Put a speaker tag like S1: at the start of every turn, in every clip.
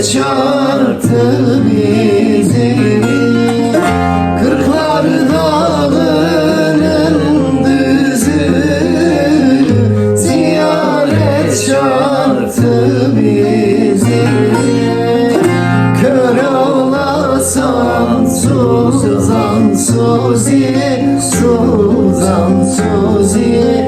S1: Çarptı bizi. Kırklar dağının düzü. Ziyaret çarptı bizi. Kör olasan Suzan Suzi Suzan Suzi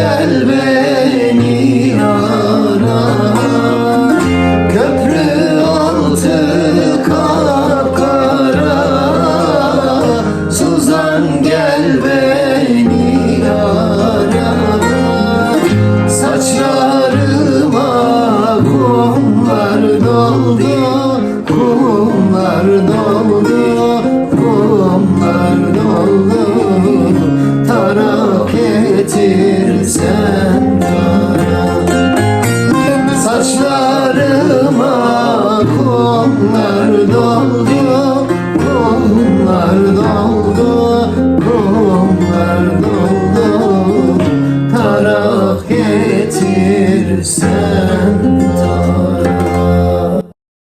S1: gel beni ara. Köprü altı kapkara. Suzan gel beni ara. Saçlarıma kumlar doldu Kumlar doldu the.